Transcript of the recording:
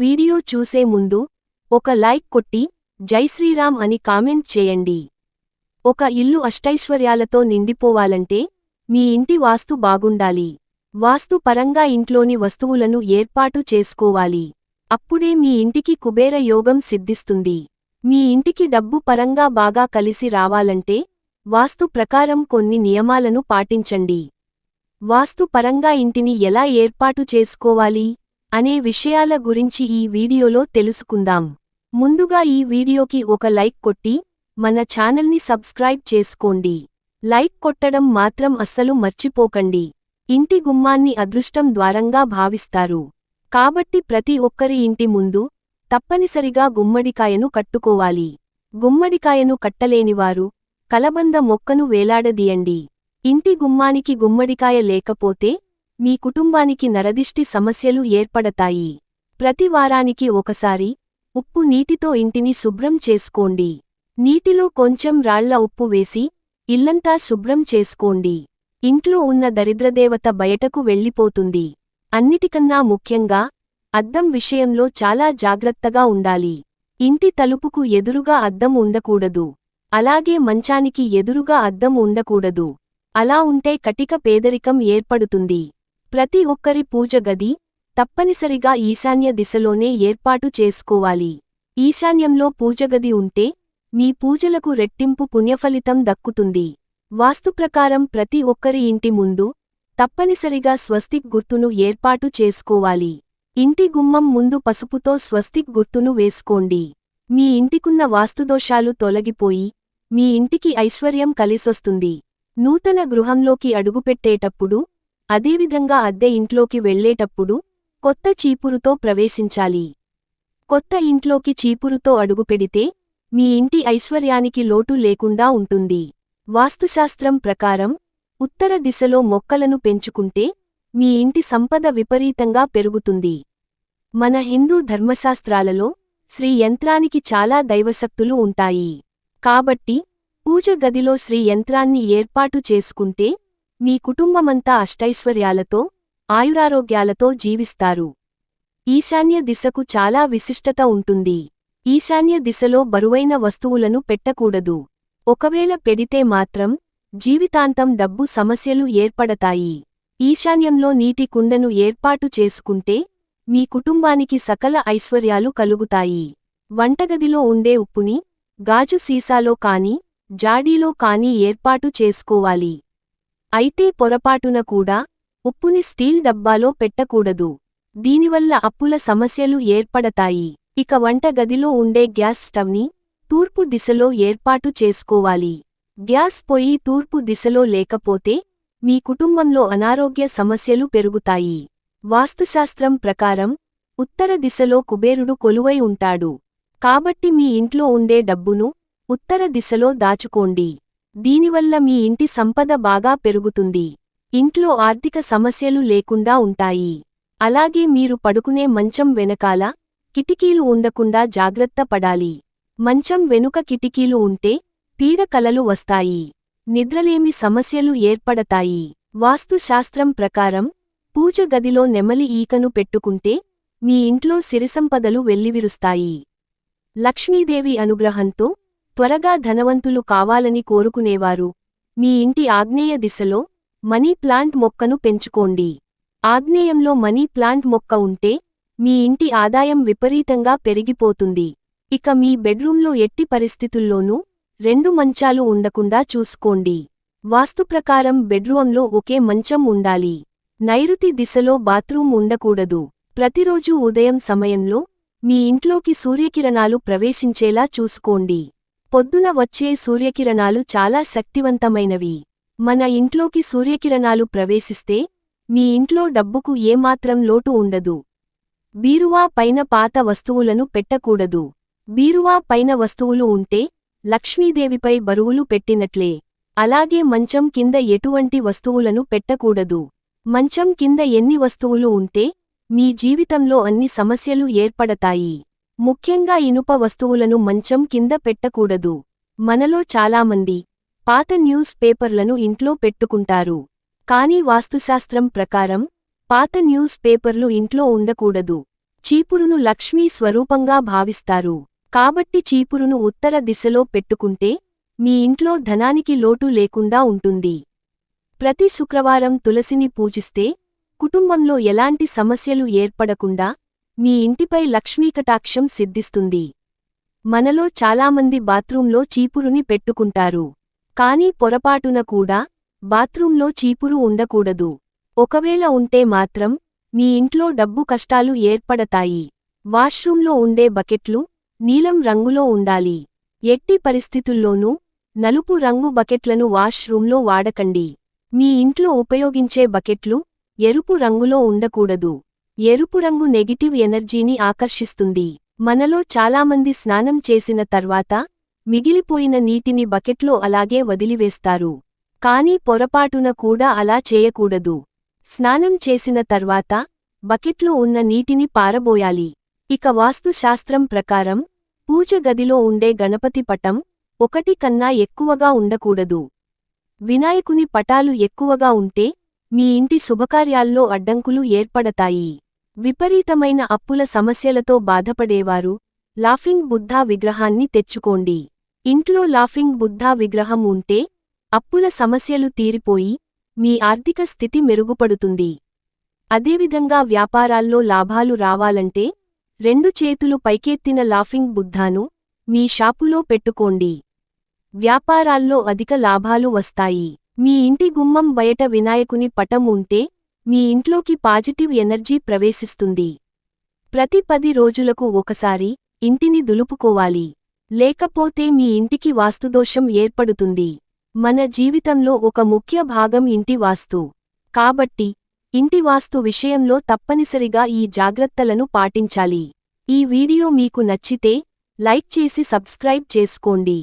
Video చూసే ముందు ఒక లైక్ కొట్టి జై శ్రీరామ్ అని కామెంట్ చేయండి. ఒక ఇల్లు అష్టైశ్వర్యాలతో నిండిపోవాలంటే మీ ఇంటి వాస్తు బాగుండాలి. వాస్తు పరంగా ఇంట్లోని వస్తువులను ఏర్పాటు చేసుకోవాలి. అప్పుడే మీ ఇంటికి కుబేర యోగం సిద్ధిస్తుంది. మీ ఇంటికి డబ్బు పరంగా బాగా కలిసి రావాలంటే వాస్తు ప్రకారం కొన్ని నియమాలను పాటించండి. వాస్తు పరంగా ఇంటిని ఎలా ఏర్పాటు చేసుకోవాలి? అనే విషయాల గురించి ఈ వీడియోలో తెలుసుకుందాం. ముందుగా ఈ వీడియోకి ఒక లైక్ కొట్టి మన ఛానల్ని సబ్స్క్రైబ్ చేసుకోండి. లైక్ కొట్టడం మాత్రం అస్సలు మర్చిపోకండి. ఇంటి గుమ్మాన్ని అదృష్టం ద్వారంగా భావిస్తారు. కాబట్టి ప్రతి ఒక్కరి ఇంటి ముందు తప్పనిసరిగా గుమ్మడికాయను కట్టుకోవాలి. గుమ్మడికాయను కట్టలేనివారు కలబంద మొక్కను వేలాడదీయండి. ఇంటి గుమ్మానికి గుమ్మడికాయ లేకపోతే మీ కుటుంబానికి నరదిష్టి సమస్యలు ఏర్పడతాయి. ప్రతి వారానికి ఒకసారి ఉప్పు నీటితో ఇంటిని శుభ్రం చేసుకోండి. నీటిలో కొంచెం రాళ్ళ ఉప్పు వేసి ఇల్లంతా శుభ్రం చేసుకోండి. ఇంట్లో ఉన్న దరిద్రదేవత బయటకు వెళ్ళిపోతుంది. అన్నిటికన్నా ముఖ్యంగా అద్దం విషయంలో చాలా జాగ్రత్తగా ఉండాలి. ఇంటి తలుపుకు ఎదురుగా అద్దం ఉండకూడదు. అలాగే మంచానికి ఎదురుగా అద్దం ఉండకూడదు. అలా ఉంటే కటిక పేదరికం ఏర్పడుతుంది. ప్రతి ఒక్కరి పూజ గది తప్పనిసరిగా ఈశాన్య దిశలోనే ఏర్పాటు చేసుకోవాలి. ఈశాన్యంలో పూజగది ఉంటే మీ పూజలకు రెట్టింపు పుణ్యఫలితం దక్కుతుంది. వాస్తుప్రకారం ప్రతి ఒక్కరి ఇంటి ముందు తప్పనిసరిగా స్వస్తిక్ గుర్తును ఏర్పాటు చేసుకోవాలి. ఇంటి గుమ్మం ముందు పసుపుతో స్వస్తిక్ గుర్తును వేసుకోండి. మీ ఇంటికున్న వాస్తుదోషాలు తొలగిపోయి మీ ఇంటికి ఐశ్వర్యం కలిసొస్తుంది. నూతన గృహంలోకి అడుగుపెట్టేటప్పుడు అదేవిధంగా అద్దె ఇంట్లోకి వెళ్ళేటప్పుడు కొత్త చీపురుతో ప్రవేశించాలి. కొత్త ఇంట్లోకి చీపురుతో అడుగుపెడితే మీ ఇంటి ఐశ్వర్యానికి లోటు లేకుండా ఉంటుంది. వాస్తుశాస్త్రం ప్రకారం ఉత్తర దిశలో మొక్కలను పెంచుకుంటే మీ ఇంటి సంపద విపరీతంగా పెరుగుతుంది. మన హిందూ ధర్మశాస్త్రాలలో శ్రీ యంత్రానికి చాలా దైవశక్తులు ఉంటాయి. కాబట్టి పూజ గదిలో శ్రీ యంత్రాన్ని ఏర్పాటు చేసుకుంటే మీ కుటుంబమంతా అష్టైశ్వర్యాలతో ఆయురారోగ్యాలతో జీవిస్తారు. ఈశాన్య దిశకు చాలా విశిష్టత ఉంటుంది. ఈశాన్య దిశలో బరువైన వస్తువులను పెట్టకూడదు. ఒకవేళ పెడితే మాత్రం జీవితాంతం డబ్బు సమస్యలు ఏర్పడతాయి. ఈశాన్యంలో నీటి కుండను ఏర్పాటు చేసుకుంటే మీ కుటుంబానికి సకల ఐశ్వర్యాలు కలుగుతాయి. వంటగదిలో ఉండే ఉప్పుని గాజు సీసాలో కాని జాడీలో కాని ఏర్పాటు చేసుకోవాలి. అయితే పొరపాటున కూడా ఉప్పుని స్టీల్ డబ్బాలో పెట్టకూడదు. దీనివల్ల అప్పుల సమస్యలు ఏర్పడతాయి. ఇక వంటగదిలో ఉండే గ్యాస్ స్టవ్ని తూర్పు దిశలో ఏర్పాటు చేసుకోవాలి. గ్యాస్ పొయ్యి తూర్పు దిశలో లేకపోతే మీ కుటుంబంలో అనారోగ్య సమస్యలు పెరుగుతాయి. వాస్తుశాస్త్రం ప్రకారం ఉత్తర దిశలో కుబేరుడు కొలువై ఉంటాడు. కాబట్టి మీ ఇంట్లో ఉండే డబ్బును ఉత్తర దిశలో దాచుకోండి. దీనివల్ల మీ ఇంటి సంపద బాగా పెరుగుతుంది. ఇంట్లో ఆర్థిక సమస్యలు లేకుండా ఉంటాయి. అలాగే మీరు పడుకునే మంచం వెనకాల కిటికీలు ఉండకుండా జాగ్రత్త పడాలి. మంచం వెనుక కిటికీలు ఉంటే పీడ కలలు వస్తాయి. నిద్రలేమి సమస్యలు ఏర్పడతాయి. వాస్తుశాస్త్రం ప్రకారం పూజ గదిలో నెమలి ఈకను పెట్టుకుంటే మీ ఇంట్లో సిరిసంపదలు వెల్లివిరుస్తాయి. లక్ష్మీదేవి అనుగ్రహంతో త్వరగా ధనవంతులు కావాలని కోరుకునేవారు. మీ ఇంటి ఆగ్నేయ దిశలో మనీ ప్లాంట్ మొక్కను పెంచుకోండి. ఆగ్నేయంలో మనీ ప్లాంట్ మొక్క ఉంటే మీ ఇంటి ఆదాయం విపరీతంగా పెరిగిపోతుంది. ఇక మీ బెడ్రూంలో ఎట్టి పరిస్థితుల్లోనూ రెండు మంచాలు ఉండకుండా చూసుకోండి. వాస్తుప్రకారం బెడ్రూంలో ఒకే మంచం ఉండాలి. నైరుతి దిశలో బాత్రూం ఉండకూడదు. ప్రతిరోజూ ఉదయం సమయంలో మీ ఇంట్లోకి సూర్యకిరణాలు ప్రవేశించేలా చూసుకోండి. పొద్దున వచ్చే సూర్యకిరణాలు చాలా శక్తివంతమైనవి. మన ఇంట్లోకి సూర్యకిరణాలు ప్రవేశిస్తే మీ ఇంట్లో డబ్బుకు ఏమాత్రం లోటు ఉండదు. బీరువా పైన పాత వస్తువులను పెట్టకూడదు. బీరువా పైన వస్తువులు ఉంటే లక్ష్మీదేవిపై బరువులు పెట్టినట్లే. అలాగే మంచం కింద ఎటువంటి వస్తువులను పెట్టకూడదు. మంచం కింద ఎన్ని వస్తువులు ఉంటే మీ జీవితంలో అన్ని సమస్యలు ఏర్పడతాయి. ముఖ్యంగా ఇనుప వస్తువులను మంచం కింద పెట్టకూడదు. మనలో చాలామంది పాత న్యూస్ పేపర్లను ఇంట్లో పెట్టుకుంటారు. కానీ వాస్తుశాస్త్రం ప్రకారం పాత న్యూస్ పేపర్లు ఇంట్లో ఉండకూడదు. చీపురును లక్ష్మీ స్వరూపంగా భావిస్తారు. కాబట్టి చీపురును ఉత్తర దిశలో పెట్టుకుంటే మీ ఇంట్లో ధనానికి లోటు లేకుండా ఉంటుంది. ప్రతి శుక్రవారం తులసిని పూజిస్తే కుటుంబంలో ఎలాంటి సమస్యలు ఏర్పడకుండా మీ ఇంటిపై లక్ష్మీకటాక్షం సిద్ధిస్తుంది. మనలో చాలామంది బాత్రూంలో చీపురుని పెట్టుకుంటారు. కానీ పొరపాటున కూడా బాత్రూంలో చీపురు ఉండకూడదు. ఒకవేళ ఉంటే మాత్రం మీ ఇంట్లో డబ్బు కష్టాలు ఏర్పడతాయి. వాష్రూంలో ఉండే బకెట్లు నీలం రంగులో ఉండాలి. ఎట్టి పరిస్థితుల్లోనూ నలుపు రంగు బకెట్లను వాష్రూంలో వాడకండి. మీ ఇంట్లో ఉపయోగించే బకెట్లు ఎరుపు రంగులో ఉండకూడదు. ఎరుపు రంగు నెగిటివ్ ఎనర్జీని ఆకర్షిస్తుంది. మనలో చాలామంది స్నానం చేసిన తర్వాత మిగిలిపోయిన నీటిని బకెట్లో అలాగే వదిలివేస్తారు. కానీ పొరపాటున కూడా అలా చేయకూడదు. స్నానం చేసిన తర్వాత బకెట్లో ఉన్న నీటిని పారబోయాలి. ఇక వాస్తుశాస్త్రం ప్రకారం పూజ గదిలో ఉండే గణపతి పటం ఒకటి కన్నా ఎక్కువగా ఉండకూడదు. వినాయకుని పటాలు ఎక్కువగా ఉంటే మీ ఇంటి శుభకార్యాల్లో అడ్డంకులు ఏర్పడతాయి. విపరీతమైన అప్పుల సమస్యలతో బాధపడేవారు. లాఫింగ్ బుద్ధా విగ్రహాన్ని తెచ్చుకోండి. ఇంట్లో లాఫింగ్ బుద్ధా విగ్రహం ఉంటే అప్పుల సమస్యలు తీరిపోయి మీ ఆర్థిక స్థితి మెరుగుపడుతుంది. అదేవిధంగా వ్యాపారాల్లో లాభాలు రావాలంటే రెండు చేతులు పైకెత్తిన లాఫింగ్ బుద్ధాను మీ షాపులో పెట్టుకోండి. వ్యాపారాల్లో అధిక లాభాలు వస్తాయి. మీ ఇంటి గుమ్మం బయట వినాయకుని పటం ఉంటే మీ ఇంట్లోకి పాజిటివ్ ఎనర్జీ ప్రవేశిస్తుంది. ప్రతి పది రోజులకు ఒకసారి ఇంటిని దులుపుకోవాలి. లేకపోతే మీ ఇంటికి వాస్తుదోషం ఏర్పడుతుంది. మన జీవితంలో ఒక ముఖ్య భాగం ఇంటి వాస్తు. కాబట్టి ఇంటి వాస్తు విషయంలో తప్పనిసరిగా ఈ జాగ్రత్తలను పాటించాలి. ఈ వీడియో మీకు నచ్చితే లైక్ చేసి సబ్స్క్రైబ్ చేసుకోండి.